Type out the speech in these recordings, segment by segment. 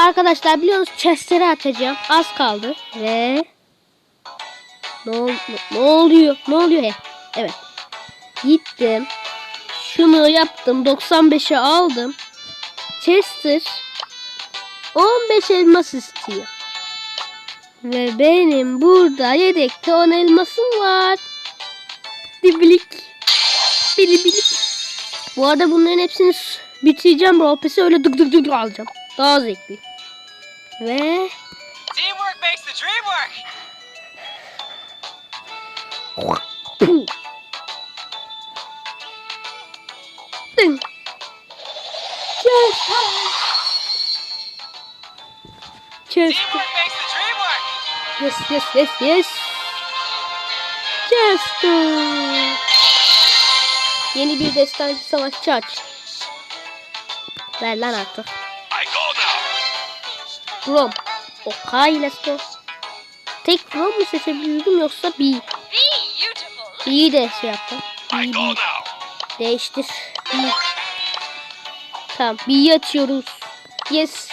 arkadaşlar biliyorsunuz chestleri açacağım. Az kaldı. Ve ne, ol- ne oluyor? Ne oluyor he? Evet. Gittim. Şunu yaptım. 95'e aldım. Chester 15 elmas istiyor. Ve benim burada yedekte 10 elmasım var. Dibilik. Bilibilik. Bu arada bunların hepsini bitireceğim. Ropesi öyle dık dık dık alacağım. Daha zevkli. Ve Teamwork makes the dream work. Dream work. Yes, yes, yes, yes. Chester. Yeni bir destancı savaşçı aç. Ver lan artık. From. Okay, let's go. Tek From mu seçebilirdim yoksa B? B'yi de şey yaptım. B, B. Değiştir. B. Tamam, B'yi açıyoruz. Yes.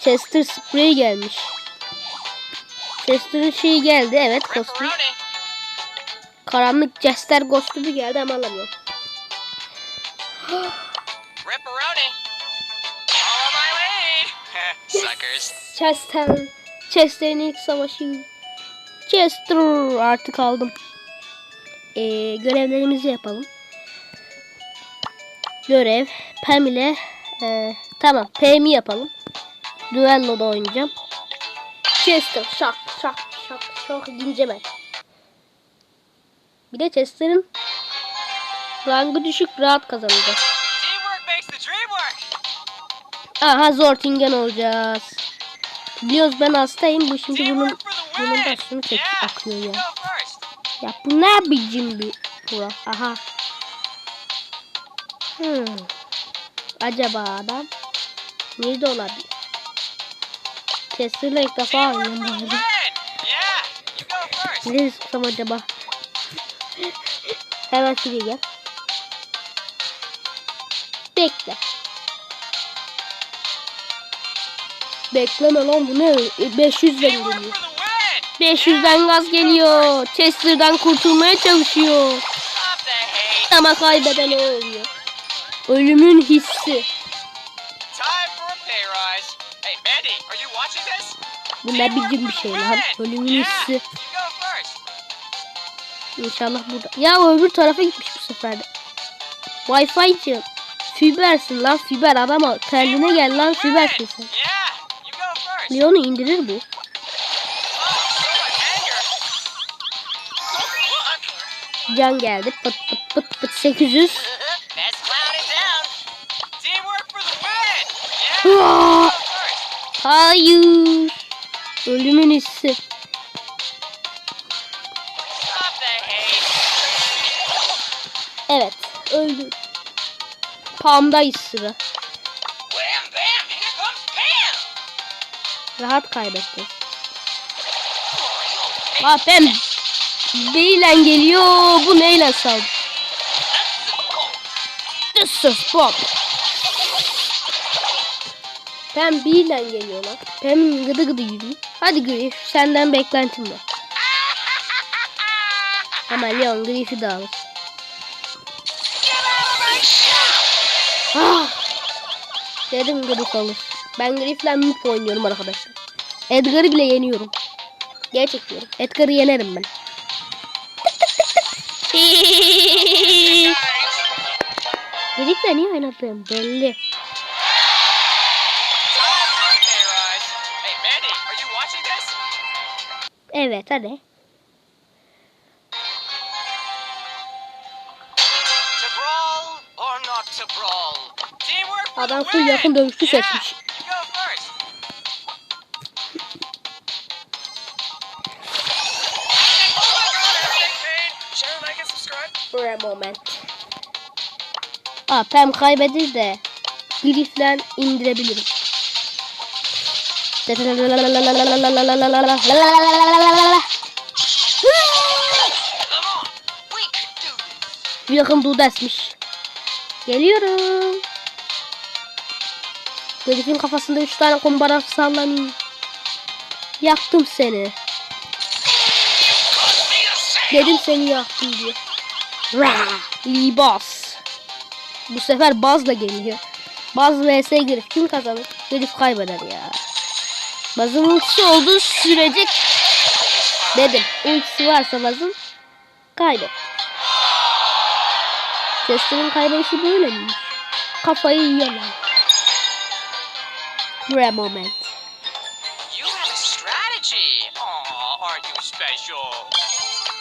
Chester Spray gelmiş. Chester'ın şeyi geldi, evet kostüm. Karanlık Jester kostümü geldi ama alamıyorum. Chester. Chester'ın ilk savaşı. Chester artık aldım. Ee, görevlerimizi yapalım. Görev. Pam ile ee, tamam Pam'i yapalım. Duello'da oynayacağım. Chester şak şak şak şak inceme. Bir de Chester'ın rangı düşük rahat kazanacak. Aha Zortingen olacağız. Biliyoruz ben hastayım. Bu şimdi bunun bunun çek Yeah. akıyor ya. Ya bu ne biçim bir bura? Aha. Hmm. Acaba adam nerede olabilir? Chester'la ilk defa for bu arada. Nereye sıksam acaba? Hemen şuraya gel. Bekle. Bekleme lan bu ne? E, 500 den Teamwork geliyor. for the win. 500'den gaz geliyor. Chester'dan kurtulmaya çalışıyor. Ama kaybeden o oluyor. Ölümün hissi. Bu ne biçim bir şey lan. Ölümün hissi. İnşallah burada. Ya o öbür tarafa gitmiş bu sefer de. Wi-Fi'cim. Fibersin lan fiber adama kendine gel lan fibersin sen. Leon'u indirir bu. Can geldi. Pıt pıt pıt pıt 800. Let's clown it down. Teamwork for the win. Yeah. Hıa! You go first. Hayır. Ölümün hissi. Evet öldü. Pam'dayız sıra. Rahat kaybettim. Bak ben Beyle geliyor. Bu neyle saldı? This is Bob. Pem B'yle geliyor lan. Pem gıdı gıdı yürüyor. Hadi Griff senden beklentim var. Ama Leon Griff'i de alır. Ah! Dedim Griff alır. Ben Griff'le Mip oynuyorum arkadaşlar. Edgar'ı bile yeniyorum. Gerçek diyorum. Edgar'ı yenerim ben. Griff'le niye oynadığım belli. Evet hadi. Adam full yakın dövüşçü Yeah. seçmiş. Moment. Aa Pem kaybeder de Griff'le indirebilirim. Yakın Dudes'miş. Geliyorum. Herifin kafasında üç tane kumbara sallanıyor. Yaktım seni. Dedim seni yaktım diye. Lee Boss. Bu sefer Baz'la geliyor. Baz vs Grif. Kim kazanır? Grif kaybeder ya. Baz'ın ultisi olduğu sürece dedim. Ultisi varsa Baz'ın kaybet. Chester'ın kaybedişi böyle miymiş? Kafayı yiyemem. Rare moment.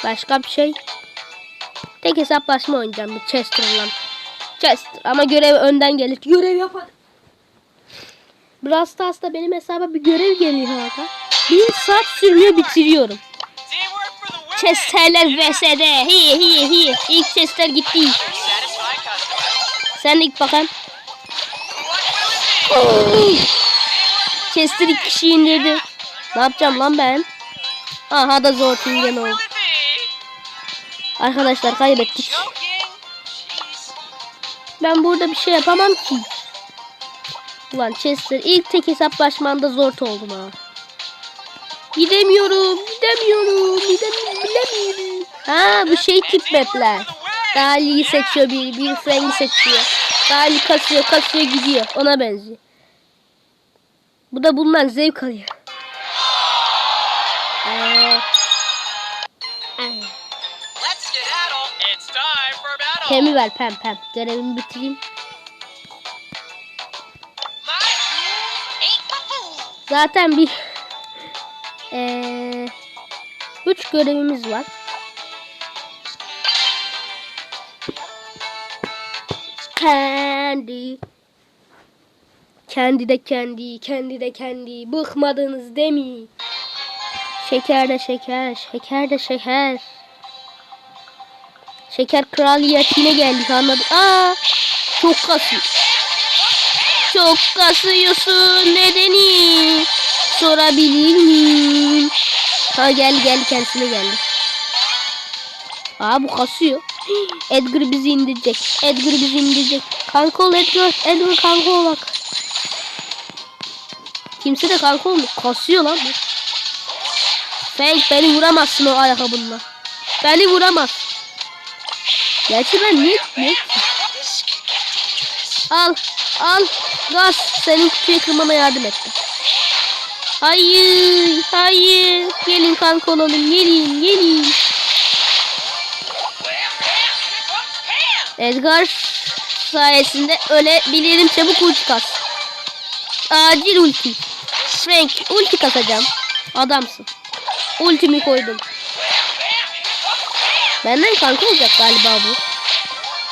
Başka bir şey. Tek hesaplaşma oynayacağım bir Chester'la. Chester ama görev önden gelir. Görev yap hadi. Brawl Stars'ta benim hesaba bir görev geliyor aga. Bir saat sürüyor bitiriyorum. Chester'ler vs'de. Hi hi hi. İlk Chester gitti. Sen it be? Chester iki kişi indirdi. Ne yapacağım lan ben? Aha da zor tingen oldu. Arkadaşlar kaybettik. Ben burada bir şey yapamam ki. Ulan Chester ilk tek hesaplaşmanda zor oldum ha. Gidemiyorum, gidemiyorum, gidemiyorum, gidemiyorum. Ha bu şey tip mapler. Dali'yi seçiyor biri, bir Frank'i seçiyor. Dali kasıyor, kasıyor gidiyor. Ona benziyor. Bu da bundan zevk alıyor. Ee. Pem'i ver pem pem. Görevimi bitireyim. Zaten bir eee üç görevimiz var. Kendi kendi de kendi, kendi de kendi. Bıkmadınız değil mi? Şeker de şeker, şeker de şeker. Şeker kraliyetine geldik anladın. Aa, çok kasıyor. Çok kasıyorsun nedeni sorabilir miyim? Ha geldi geldi kendisine geldi. Aa bu kasıyor. Edgar bizi indirecek. Edgar bizi indirecek. Kanka ol Edgar. Edgar kanka ol bak. Kimse de kanka olmuyor. Kasıyor lan bu. Frank beni vuramazsın o ayakkabınla. Beni vuramaz. Gerçi ben get dangerous. Al, al. Gaz senin kutuyu kırmana yardım etti. Hayır, hayır. Gelin kanka olalım, gelin, gelin. Edgar sayesinde ölebilirim. Çabuk ulti kas. Acil ulti. Frank, ulti kasacağım. Adamsın. Ultimi koydum. Benden kanka olacak galiba bu.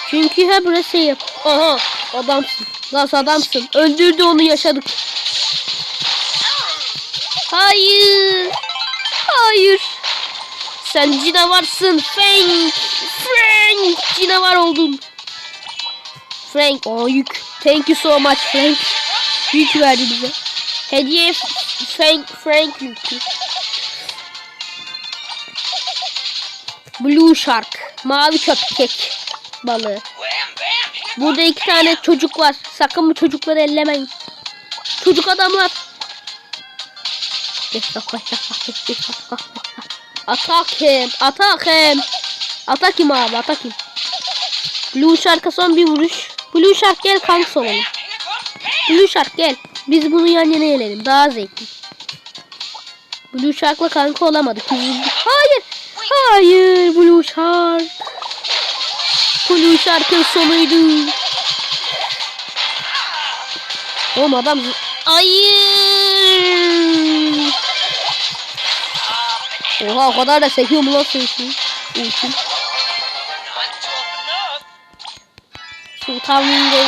Çünkü hep böyle şey yap. Aha adamsın. Nasıl adamsın? Öldürdü onu yaşadık. Hayır. Hayır. Sen cinavarsın Frank. Frank. Cinavar oldun. Frank. O yük. Thank you so much Frank. Yük verdi bize. Hediye Frank, Frank yükü. Blue Shark. Mavi köpek balığı. Burada iki tane çocuk var. Sakın bu çocukları ellemeyin. Çocuk adamlar. Atak him. Atak him. Atak him abi atak him. Blue Shark'a son bir vuruş. Blue Shark gel kanka olalım. Blue Shark gel. Biz bunu yan yana yenelim. Daha zevkli. Blue Shark'la kanka olamadık. Hayır. Hayır Blue Shark. Blue Shark'ın sonuydu. Oğlum adam... Hayır. Oha o kadar da sekiyor mu lan sensin? Ultim. Not tough enough. Sultan Wing'in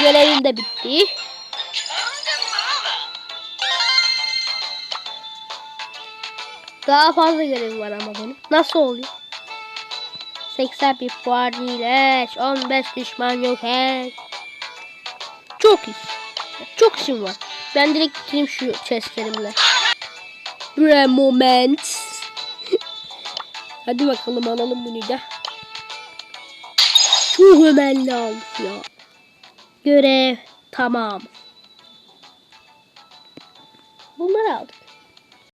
görevim de bitti. Daha fazla görevim var ama benim. Nasıl oluyor? 80 bir puan iyileş. 15 düşman yok et. Çok iş. Çok işim var. Ben direkt bitireyim şu chestlerimle. Bre moment. Hadi bakalım alalım bunu da. Çok önemli almış ya. Görev tamam. Bunları aldım.